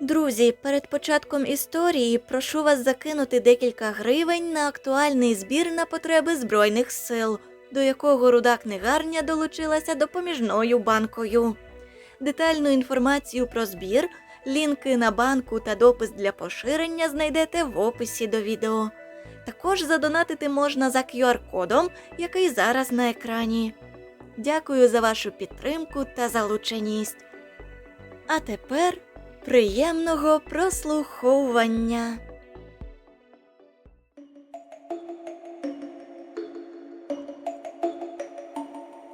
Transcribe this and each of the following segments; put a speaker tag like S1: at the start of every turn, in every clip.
S1: Друзі, перед початком історії прошу вас закинути декілька гривень на актуальний збір на потреби Збройних сил, до якого руда книгарня долучилася допоміжною банкою. Детальну інформацію про збір, лінки на банку та допис для поширення знайдете в описі до відео. Також задонатити можна за QR-кодом, який зараз на екрані. Дякую за вашу підтримку та залученість. А тепер приємного прослуховування.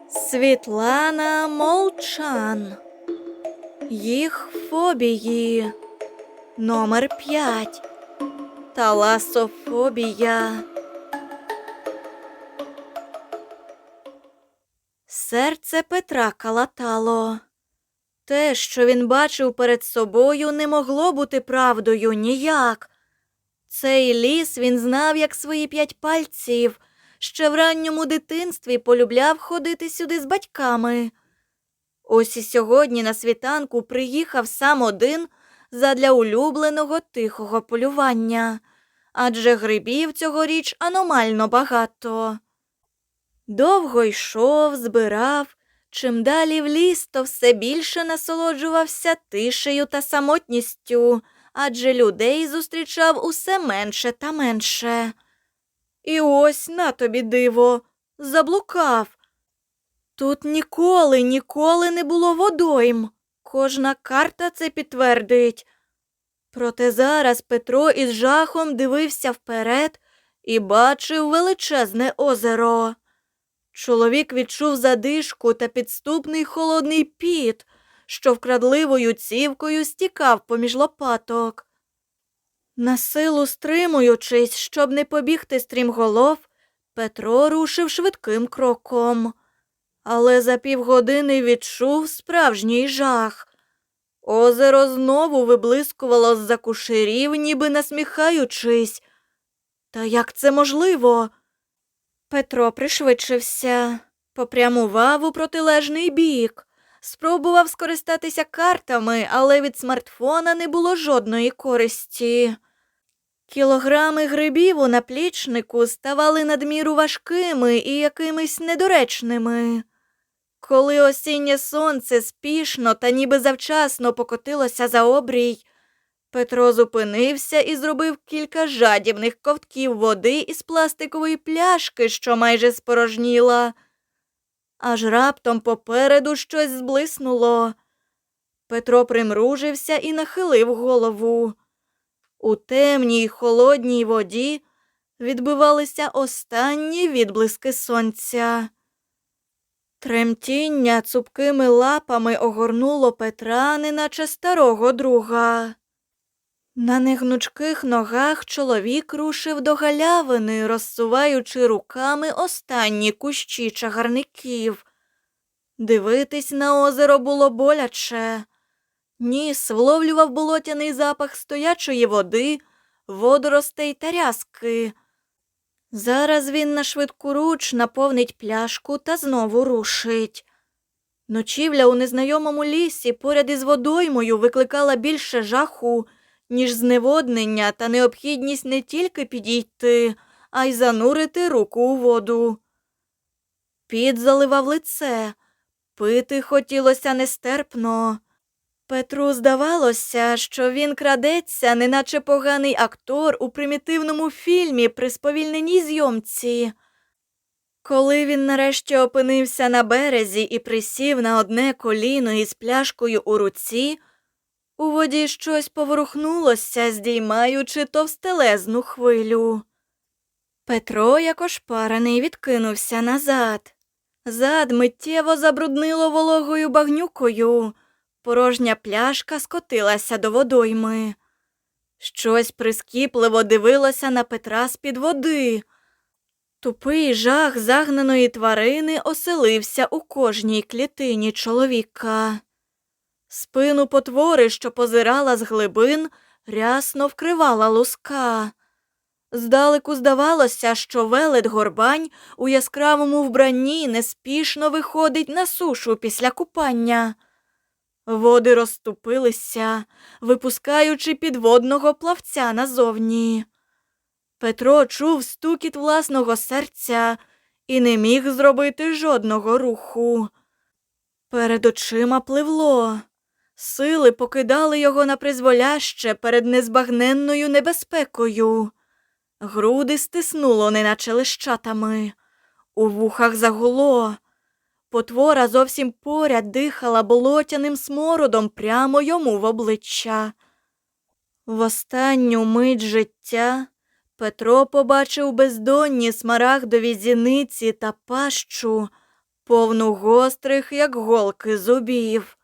S1: Світлана Молчан. Їх фобії. Номер 5. Таласофобія. Серце Петра калатало. Те, що він бачив перед собою, не могло бути правдою ніяк. Цей ліс він знав як свої п'ять пальців, ще в ранньому дитинстві полюбляв ходити сюди з батьками. Ось і сьогодні на світанку приїхав сам один задля улюбленого тихого полювання, адже грибів цьогоріч аномально багато. Довго йшов, збирав, чим далі в ліс, то все більше насолоджувався тишею та самотністю, адже людей зустрічав усе менше та менше. І ось на тобі диво, заблукав. Тут ніколи, ніколи не було водойм. Кожна карта це підтвердить. Проте зараз Петро із жахом дивився вперед і бачив величезне озеро. Чоловік відчув задишку та підступний холодний піт, що вкрадливою цівкою стікав поміж лопаток. Насилу стримуючись, щоб не побігти стрімголов, Петро рушив швидким кроком. Але за півгодини відчув справжній жах. Озеро знову виблискувало з-за кушерів, ніби насміхаючись. Та як це можливо? Петро пришвидшився, попрямував у протилежний бік, спробував скористатися картами, але від смартфона не було жодної користі. Кілограми грибів у наплічнику ставали надміру важкими і якимись недоречними. Коли осіннє сонце спішно та ніби завчасно покотилося за обрій, Петро зупинився і зробив кілька жадібних ковтків води із пластикової пляшки, що майже спорожніла. Аж раптом попереду щось зблиснуло. Петро примружився і нахилив голову. У темній холодній воді відбивалися останні відблиски сонця. Тремтіння цупкими лапами огорнуло Петра, неначе старого друга. На негнучких ногах чоловік рушив до галявини, розсуваючи руками останні кущі чагарників. Дивитись на озеро було боляче. Ніс вловлював болотяний запах стоячої води, водоростей та рязки. Зараз він на швидку руч наповнить пляшку та знову рушить. Ночівля у незнайомому лісі поряд із водоймою викликала більше жаху, ніж зневоднення та необхідність не тільки підійти, а й занурити руку у воду. Під заливав лице, пити хотілося нестерпно. Петру здавалося, що він крадеться, неначе поганий актор у примітивному фільмі при сповільненій зйомці. Коли він нарешті опинився на березі і присів на одне коліно із пляшкою у руці, у воді щось поворухнулося, здіймаючи товстелезну хвилю. Петро, як ошпарений, відкинувся назад. Зад миттєво забруднило вологою багнюкою. Порожня пляшка скотилася до водойми. Щось прискіпливо дивилося на Петра з-під води. Тупий жах загнаної тварини оселився у кожній клітині чоловіка. Спину потвори, що позирала з глибин, рясно вкривала луска. Здалеку здавалося, що велет горбань у яскравому вбранні неспішно виходить на сушу після купання. Води розступилися, випускаючи підводного плавця назовні. Петро чув стукіт власного серця і не міг зробити жодного руху. Перед очима пливло. Сили покидали його на призволяще перед незбагненною небезпекою. Груди стиснуло, неначе лищатами. У вухах загуло. Потвора зовсім поряд дихала болотяним смородом прямо йому в обличчя. В останню мить життя Петро побачив бездонні смарагдові зіниці та пащу, повну гострих, як голки зубів.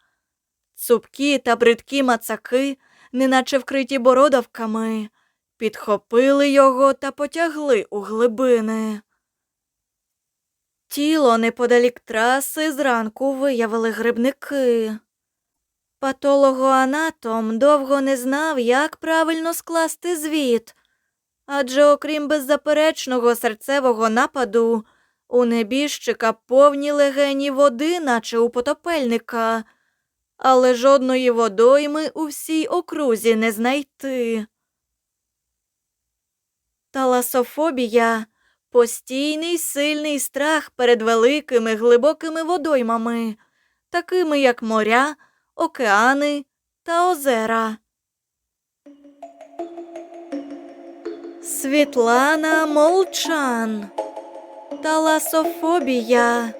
S1: Цупкі та бридкі мацаки, неначе вкриті бородавками, підхопили його та потягли у глибини. Тіло неподалік траси зранку виявили грибники. Патологоанатом довго не знав, як правильно скласти звіт, адже окрім беззаперечного серцевого нападу, у небіжчика повні легені води, наче у потопельника, але жодної водойми у всій окрузі не знайти. Таласофобія постійний сильний страх перед великими глибокими водоймами, такими як моря, океани та озера. Світлана Молчан. Таласофобія.